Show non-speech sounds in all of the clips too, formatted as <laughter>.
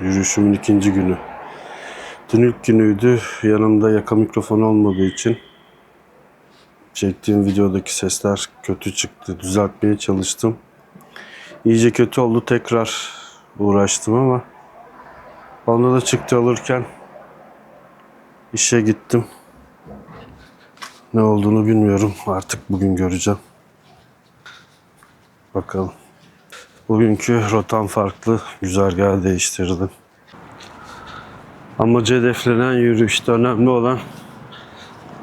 Yürüyüşümün ikinci günü. Dün ilk günüydü. Yanımda yaka mikrofon olmadığı için çektiğim videodaki sesler kötü çıktı. Düzeltmeye çalıştım. İyice kötü oldu. Tekrar uğraştım ama onda da çıktı alırken işe gittim. Ne olduğunu bilmiyorum. Artık bugün göreceğim. Bakalım. Bugünkü rotam farklı. Güzergahı değiştirdim. Amacı hedeflenen yürüyüşte önemli olan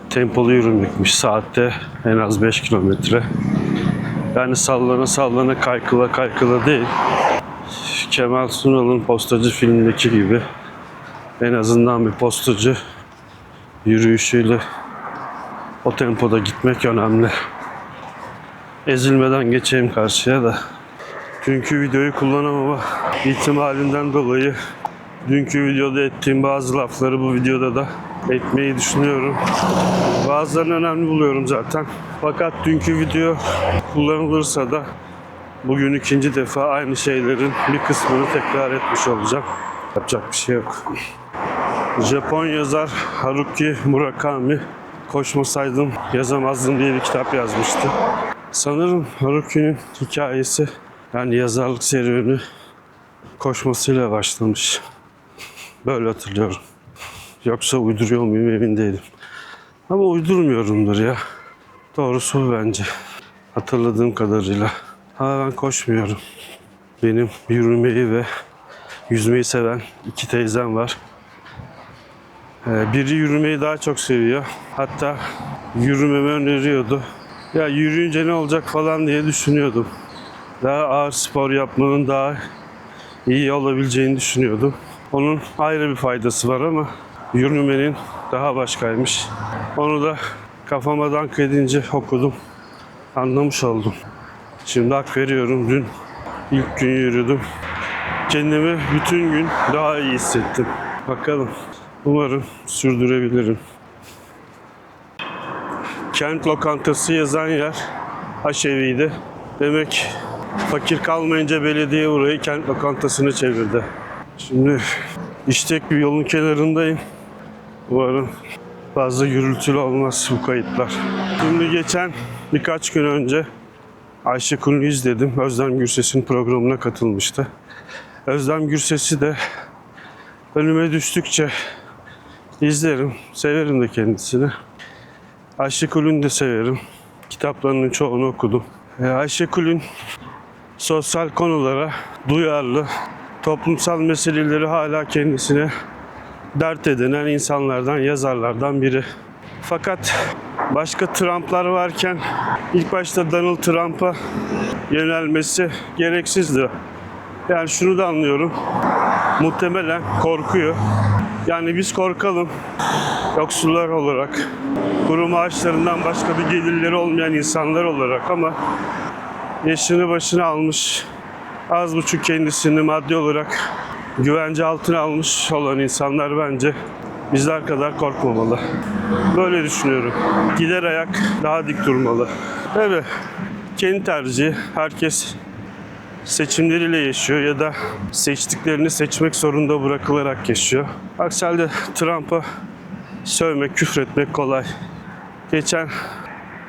tempolu yürümekmiş. Saatte en az 5 kilometre. Yani sallana sallana kaykıla kaykıla değil. Kemal Sunal'ın postacı filmindeki gibi en azından bir postacı yürüyüşüyle o tempoda gitmek önemli. Ezilmeden geçeyim karşıya da. Dünkü videoyu kullanamama ihtimalinden dolayı dünkü videoda ettiğim bazı lafları bu videoda da etmeyi düşünüyorum. Bazılarını önemli buluyorum zaten. Fakat dünkü video kullanılırsa da bugün ikinci defa aynı şeylerin bir kısmını tekrar etmiş olacağım. Yapacak bir şey yok. Japon yazar Haruki Murakami Koşmasaydım yazamazdım diye bir kitap yazmıştı. Sanırım Haruki'nin hikayesi yani yazarlık serüveni koşmasıyla başlamış. Böyle hatırlıyorum. Yoksa uyduruyor muyum emin değilim. Ama uydurmuyorumdur ya. Doğrusu bence. Hatırladığım kadarıyla. Ama ben koşmuyorum. Benim yürümeyi ve yüzmeyi seven iki teyzem var. Ee, Biri yürümeyi daha çok seviyor. Hatta yürümemi öneriyordu. Ya yürüyünce ne olacak falan diye düşünüyordum. Daha ağır spor yapmanın daha iyi olabileceğini düşünüyordum. Onun ayrı bir faydası var ama yürümenin daha başkaymış. Onu da kafama dank edince okudum. Anlamış oldum. Şimdi hak veriyorum. Dün ilk gün yürüdüm. Kendimi bütün gün daha iyi hissettim. Bakalım. Umarım sürdürebilirim. Kent lokantası yazan yer Aşevi'ydi. Demek fakir kalmayınca belediye burayı kent lokantasını çevirdi. Şimdi iştek bir yolun kenarındayım. Umarım fazla gürültülü olmaz bu kayıtlar. Şimdi geçen birkaç gün önce Ayşe Kul'u izledim. Özlem Gürses'in programına katılmıştı. Özlem Gürses'i de önüme düştükçe izlerim. Severim de kendisini. Ayşe Kul'ün de severim. Kitaplarının çoğunu okudum. Ee, Ayşe Kul'ün sosyal konulara duyarlı, toplumsal meseleleri hala kendisine dert edinen insanlardan, yazarlardan biri. Fakat başka Trump'lar varken ilk başta Donald Trump'a yönelmesi gereksizdi. Yani şunu da anlıyorum. Muhtemelen korkuyor. Yani biz korkalım yoksullar olarak, kuru maaşlarından başka bir gelirleri olmayan insanlar olarak ama yaşını başına almış, az buçuk kendisini maddi olarak güvence altına almış olan insanlar bence bizler kadar korkmamalı. Böyle düşünüyorum. Gider ayak daha dik durmalı. Evet, kendi tercihi. Herkes seçimleriyle yaşıyor ya da seçtiklerini seçmek zorunda bırakılarak yaşıyor. Aksi halde Trump'a sövmek, küfretmek kolay. Geçen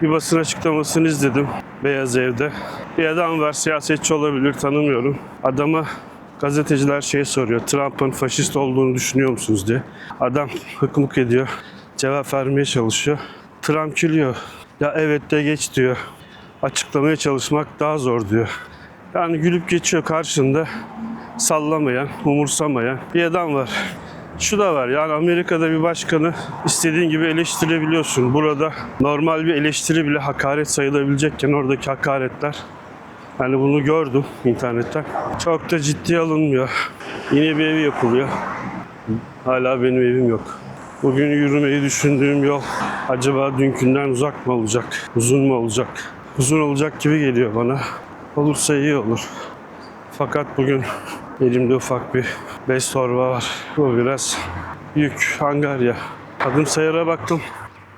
bir basın açıklamasını izledim Beyaz Ev'de. Bir adam var siyasetçi olabilir tanımıyorum. Adama gazeteciler şey soruyor. Trump'ın faşist olduğunu düşünüyor musunuz diye. Adam hıkmık ediyor. Cevap vermeye çalışıyor. Trump gülüyor. Ya evet de geç diyor. Açıklamaya çalışmak daha zor diyor. Yani gülüp geçiyor karşında sallamayan, umursamayan bir adam var. Şu da var yani Amerika'da bir başkanı istediğin gibi eleştirebiliyorsun. Burada normal bir eleştiri bile hakaret sayılabilecekken oradaki hakaretler yani bunu gördüm internetten. Çok da ciddiye alınmıyor. Yine bir ev yapılıyor. Hala benim evim yok. Bugün yürümeyi düşündüğüm yol acaba dünkünden uzak mı olacak? Uzun mu olacak? Uzun olacak gibi geliyor bana. Olursa iyi olur. Fakat bugün elimde ufak bir bez torba var. Bu biraz yük, angarya. Adım sayara baktım.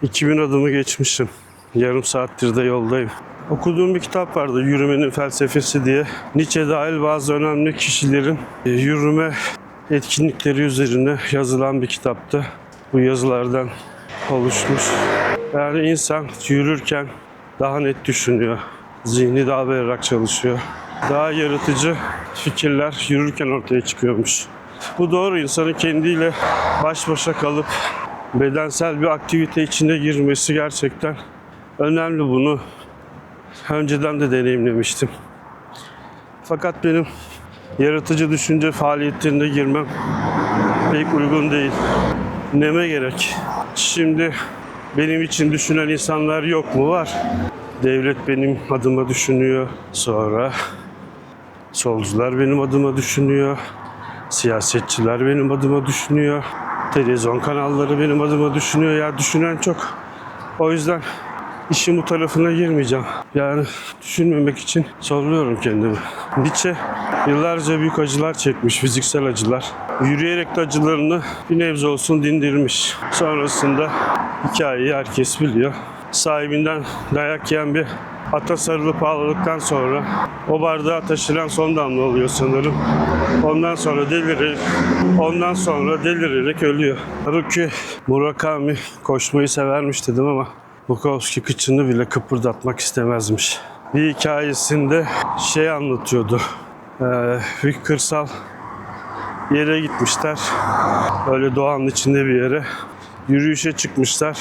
2000 adımı geçmişim. Yarım saattir de yoldayım. Okuduğum bir kitap vardı Yürümenin Felsefesi diye. Nietzsche dahil bazı önemli kişilerin e, yürüme etkinlikleri üzerine yazılan bir kitaptı. Bu yazılardan oluşmuş. Yani insan yürürken daha net düşünüyor. Zihni daha berrak çalışıyor. Daha yaratıcı fikirler yürürken ortaya çıkıyormuş. Bu doğru insanın kendiyle baş başa kalıp bedensel bir aktivite içine girmesi gerçekten önemli bunu önceden de deneyimlemiştim. Fakat benim yaratıcı düşünce faaliyetlerine girmem pek uygun değil. Neme gerek? Şimdi benim için düşünen insanlar yok mu? Var. Devlet benim adıma düşünüyor. Sonra solcular benim adıma düşünüyor. Siyasetçiler benim adıma düşünüyor. Televizyon kanalları benim adıma düşünüyor. Ya düşünen çok. O yüzden işin bu tarafına girmeyeceğim. Yani düşünmemek için zorluyorum kendimi. Nietzsche yıllarca büyük acılar çekmiş, fiziksel acılar. Yürüyerek de acılarını bir nebze olsun dindirmiş. Sonrasında hikayeyi herkes biliyor. Sahibinden dayak yiyen bir ata sarılıp ağladıktan sonra o bardağa taşıran son damla oluyor sanırım. Ondan sonra delirerek, ondan sonra delirerek ölüyor. Haruki Murakami koşmayı severmiş dedim ama Bukowski kıçını bile kıpırdatmak istemezmiş. Bir hikayesinde şey anlatıyordu. Ee, bir kırsal yere gitmişler. Öyle doğanın içinde bir yere. Yürüyüşe çıkmışlar.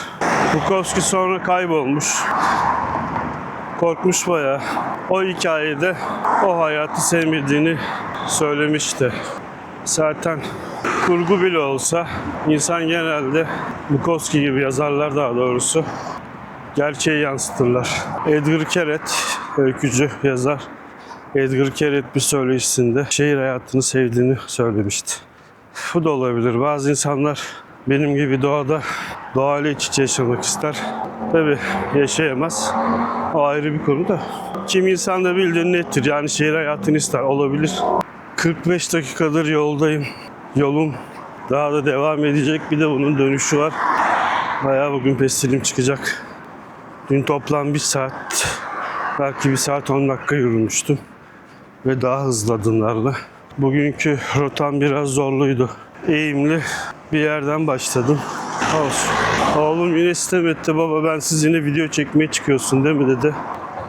Bukowski sonra kaybolmuş. Korkmuş bayağı. O hikayede o hayatı sevmediğini söylemişti. Zaten kurgu bile olsa insan genelde Bukowski gibi yazarlar daha doğrusu gerçeği yansıtırlar. Edgar Keret, öykücü yazar. Edgar Keret bir söyleşisinde şehir hayatını sevdiğini söylemişti. Bu da olabilir. Bazı insanlar benim gibi doğada doğayla iç içe yaşamak ister. Tabi yaşayamaz. O ayrı bir konu da. Kim insan da bildiğin nettir. Yani şehir hayatını ister. Olabilir. 45 dakikadır yoldayım. Yolum daha da devam edecek. Bir de bunun dönüşü var. Bayağı bugün pestilim çıkacak. Dün toplam bir saat, belki bir saat 10 dakika yürümüştüm. Ve daha hızlı. Bugünkü rotam biraz zorluydu. Eğimli bir yerden başladım. Olsun. Oğlum yine sistem etti baba ben siz yine video çekmeye çıkıyorsun değil mi dedi.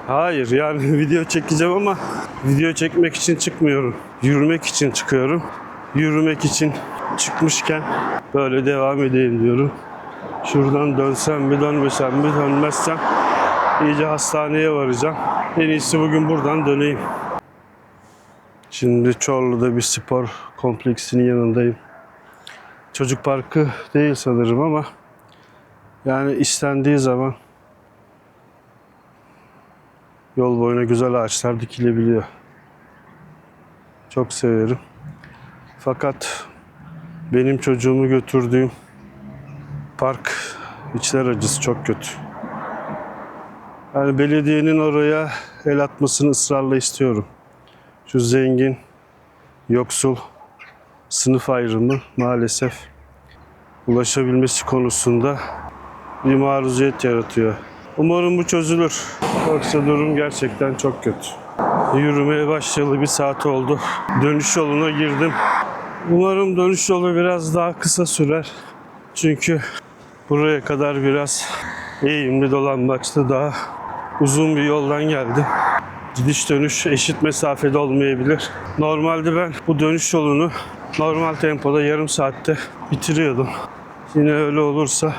Hayır yani <laughs> video çekeceğim ama video çekmek için çıkmıyorum. Yürümek için çıkıyorum. Yürümek için çıkmışken böyle devam edeyim diyorum. Şuradan dönsem mi dönmesem mi dönmezsem iyice hastaneye varacağım. En iyisi bugün buradan döneyim. Şimdi Çorlu'da bir spor kompleksinin yanındayım. Çocuk parkı değil sanırım ama yani istendiği zaman yol boyuna güzel ağaçlar dikilebiliyor. Çok severim. Fakat benim çocuğumu götürdüğüm park içler acısı çok kötü. Yani belediyenin oraya el atmasını ısrarla istiyorum. Şu zengin, yoksul sınıf ayrımı maalesef ulaşabilmesi konusunda bir maruziyet yaratıyor. Umarım bu çözülür. Yoksa durum gerçekten çok kötü. Yürümeye başlayalı bir saat oldu. Dönüş yoluna girdim. Umarım dönüş yolu biraz daha kısa sürer. Çünkü buraya kadar biraz eğimli dolambaçlı daha uzun bir yoldan geldim. Gidiş dönüş eşit mesafede olmayabilir. Normalde ben bu dönüş yolunu normal tempoda yarım saatte bitiriyordum. Yine öyle olursa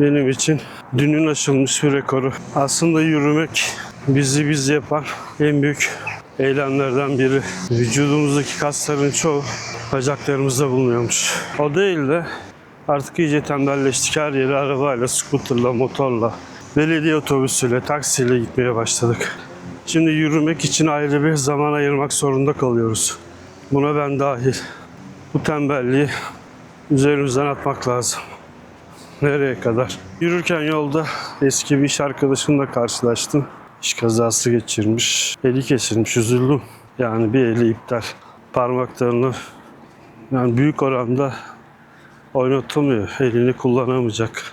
benim için dünün aşılmış bir rekoru. Aslında yürümek bizi biz yapan en büyük eylemlerden biri. Vücudumuzdaki kasların çoğu bacaklarımızda bulunuyormuş. O değil de artık iyice tembelleştik. Her yere arabayla, skuterla, motorla, belediye otobüsüyle, taksiyle gitmeye başladık. Şimdi yürümek için ayrı bir zaman ayırmak zorunda kalıyoruz. Buna ben dahil. Bu tembelliği üzerimizden atmak lazım. Nereye kadar? Yürürken yolda eski bir iş arkadaşımla karşılaştım. İş kazası geçirmiş. Eli kesilmiş, üzüldüm. Yani bir eli iptal. Parmaklarını yani büyük oranda oynatamıyor. Elini kullanamayacak.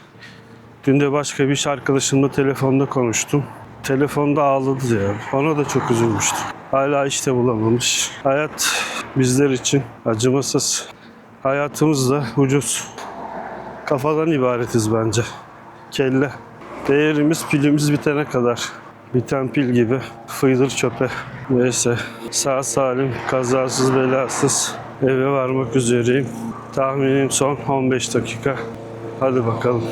Dün de başka bir iş arkadaşımla telefonda konuştum. Telefonda ağladı ya. Ona da çok üzülmüştüm. Hala işte bulamamış. Hayat bizler için acımasız. Hayatımız da ucuz. Kafadan ibaretiz bence. Kelle. Değerimiz pilimiz bitene kadar. Biten pil gibi fıydır çöpe. Neyse sağ salim kazasız belasız eve varmak üzereyim. Tahminim son 15 dakika. Hadi bakalım.